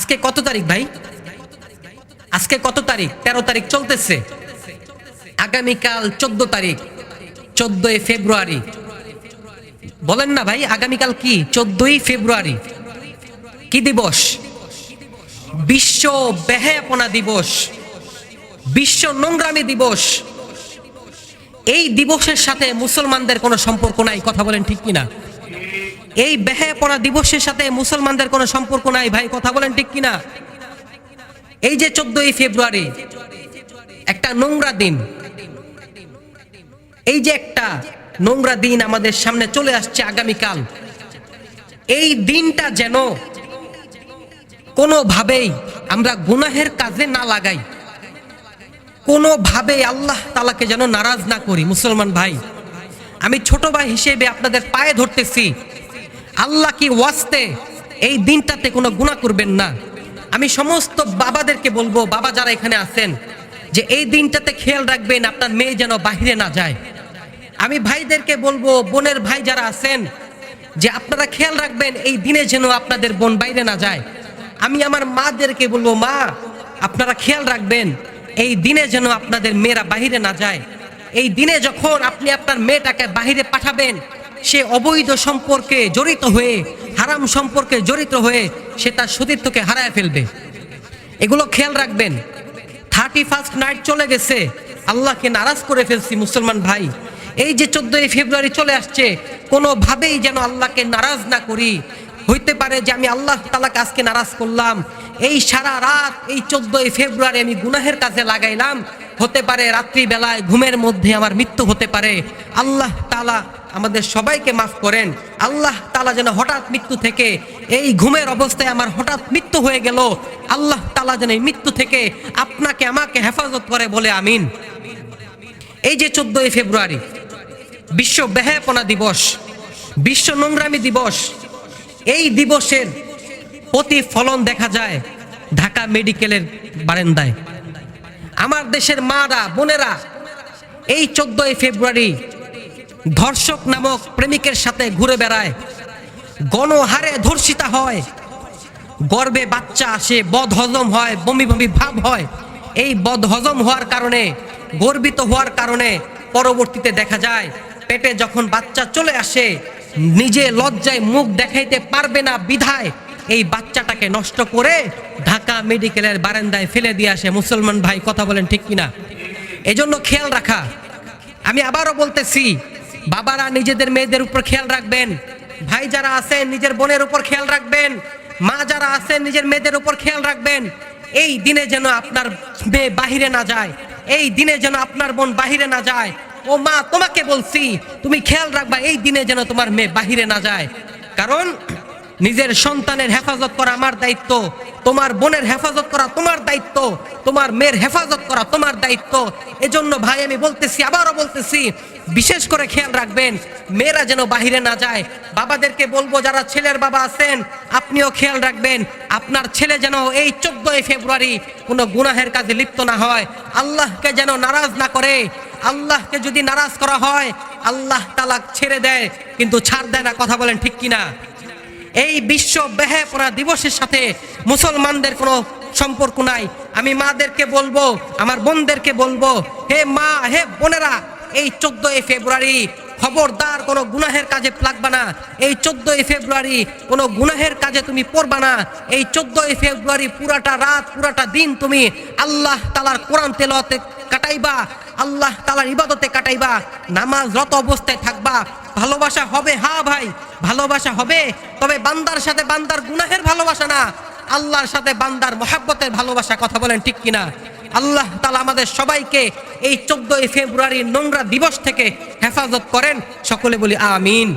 আজকে কত তারিখ ভাই? আজকে কত তারিখ? তেরো তারিখ চলতেছে। আগামীকাল চোদ্দ তারিখ, চোদ্দই ফেব্রুয়ারি। বলেন না ভাই, আগামীকাল কি? চোদ্দই ফেব্রুয়ারি। কি দিবস? বিশ্ব বেহায়াপনা দিবস। বিশ্ব নোংরামি দিবস। এই দিবসের সাথে মুসলমানদের কোনো সম্পর্ক নাই, কথা বলেন ঠিক কিনা? এই বেহায়াপনা দিবসের সাথে মুসলমানদের কোনো সম্পর্ক নাই, ভাই। কথা বলেন ঠিক কিনা? এই যে চোদ্দই ফেব্রুয়ারি, একটা নোংরা দিন। এই যে একটা নোংরা দিন আমাদের সামনে চলে আসছে আগামীকাল। এই দিনটা যেন কোনোভাবেই আমরা গুনাহের কাজে না লাগাই। কোনোভাবে আল্লাহ তালাকে যেন নারাজ না করি। মুসলমান ভাই, আমি ছোট ভাই হিসেবে আপনাদের পায়ে ধরতেছি। আল্লাহ কি ওয়াস্তে এই দিনটাতে কোনো গুণা করবেন না? আমি সমস্ত বাবাদেরকে বলব, বাবা যারা এখানে আছেন, যে এই দিনটাতে খেয়াল রাখবেন আপনার মেয়ে যেন বাহিরে না যায়। আমি ভাইদেরকে বলব, বোনের ভাই যারা আছেন, যে আপনারা খেয়াল রাখবেন এই দিনে যেন আপনাদের বোন বাইরে না যায়। আমি আমার মাদেরকে বলব, মা, আপনারা খেয়াল রাখবেন, এই দিনে যেন আপনাদের মেয়েরা বাহিরে না যায়। এই দিনে যখন আপনি আপনার মেয়েটাকে বাহিরে পাঠাবেন সে অবৈধ সম্পর্কে জড়িত হয়ে, হারাম সম্পর্কে জড়িত হয়ে সে তার সতীর্থকে হারায় ফেলবে। এগুলো খেয়াল রাখবেন। থার্টি ফার্স্ট নাইট চলে গেছে। আল্লাহকে নারাজ করে ফেলছি মুসলমান ভাই। এই যে চোদ্দই ফেব্রুয়ারি চলে আসছে, কোনোভাবেই যেন আল্লাহকে নারাজ না করি। হইতে পারে যে আমি আল্লাহ তালাকে আজকে নারাজ করলাম। এই সারা রাত, এই চোদ্দই ফেব্রুয়ারি আমি গুনাহের কাজে লাগাইলাম। হতে পারে রাত্রিবেলায় ঘুমের মধ্যে আমার মৃত্যু হতে পারে। আল্লাহ তালা আমাদের সবাইকে মাফ করেন। আল্লাহ তালা যেন হঠাৎ মৃত্যু থেকে এই ঘুমের অবস্থায় আমার হঠাৎ মৃত্যু হয়ে গেল। আল্লাহ তালা যেন এই মৃত্যু থেকে আপনাকে, আমাকে হেফাজত করে বলে আমিন। এই যে চোদ্দই ফেব্রুয়ারি, বিশ্ব বেহায়াপনা দিবস, বিশ্ব নোংরামি দিবস, এই দিবসের প্রতিফলন দেখা যায় ঢাকা মেডিকেলের বারান্দায়। আমার দেশের মারা, বোনেরা, এই চোদ্দই ফেব্রুয়ারি ধর্ষক নামক প্রেমিকের সাথে ঘুরে বেড়ায়। গণহারে ধর্ষিতা হয়। গর্বে বাচ্চা আসে বদ হজম হয়, বমি বমি ভাব হয়। এই বদ হজম হওয়ার কারণে, গর্বিত হওয়ার কারণে পরবর্তীতে দেখা যায়, পেটে যখন বাচ্চা চলে আসে, নিজে লজ্জায় মুখ দেখাইতে পারবে না বিধায় এই বাচ্চাটাকে নষ্ট করে ঢাকা মেডিকেলের বারান্দায় ফেলে দিয়ে আসে। মুসলমান ভাই, কথা বলেন ঠিক কিনা? এজন্য খেয়াল রাখা। আমি আবারও বলতেছি বাবারা নিজেদের মেয়েদের উপর খেয়াল রাখবেন। ভাই যারা আছেন, নিজের বোনের উপর খেয়াল রাখবেন। মা যারা আছেন, নিজের মেয়েদের উপর খেয়াল রাখবেন। এই দিনে যেন আপনার মেয়ে বাহিরে না যায়। এই দিনে যেন আপনার বোন বাহিরে না যায়। ও মা, তোমাকে বলছি, তুমি খেয়াল রাখবা, এই দিনে যেন তোমার মেয়ে বাহিরে না যায়। কারণ নিজের সন্তানের হেফাজত করা আমার দায়িত্ব। তোমার বোনের হেফাজত করা তোমার দায়িত্ব, তোমার মেয়ের হেফাজত করা তোমার দায়িত্ব। এজন্য ভাই, আমি বলতেছি, আবারও বলতেছি, বিশেষ করে খেয়াল রাখবেন, মেয়েরা যেন বাহিরে না যায়। বাবাদেরকে বলব, যারা ছেলের বাবা আছেন, আপনিও খেয়াল রাখবেন, আপনার ছেলে যেন এই চোদ্দই ফেব্রুয়ারি কোনো গুনাহের কাজে লিপ্ত না হয়। আল্লাহকে যেন নারাজ না করে, আল্লাহকে যদি নারাজ করা হয়, আল্লাহ তালাক ছেড়ে দেয়, কিন্তু ছাড় দেয় না, কথা বলেন ঠিক কিনা? এই বিশ্ব বেহাপনা দিবসের সাথে মুসলমানদের কোনো সম্পর্ক নাই। আমি মাদেরকে বলব, আমার বোনদেরকে বলব, হে মা, হে বোনেরা, এই চোদ্দই ফেব্রুয়ারি খবরদার কোনো গুনাহের কাজে লাগবা না। এই চোদ্দই ফেব্রুয়ারি কোনো গুনাহের কাজে তুমি পড়বা না। এই চোদ্দই ফেব্রুয়ারি পুরাটা রাত, পুরাটা দিন তুমি আল্লাহ তালার কোরআন তেলতে কাটাইবা। আল্লাহ তালার ইবাদতে কাটাইবা, নামাজ রত অবস্থায় থাকবা। ভালোবাসা হবে, হা ভাই, ভালোবাসা হবে। তবে বান্দার সাথে বান্দার গুনাহের ভালোবাসা না। আল্লাহর সাথে বান্দার মহাব্বতের ভালোবাসা কথা বলেন ঠিক কিনা? আল্লাহ তালা আমাদের সবাইকে এই চোদ্দই ফেব্রুয়ারি নোংরা দিবস থেকে হেফাজত করেন। সকলে বলি আমিন।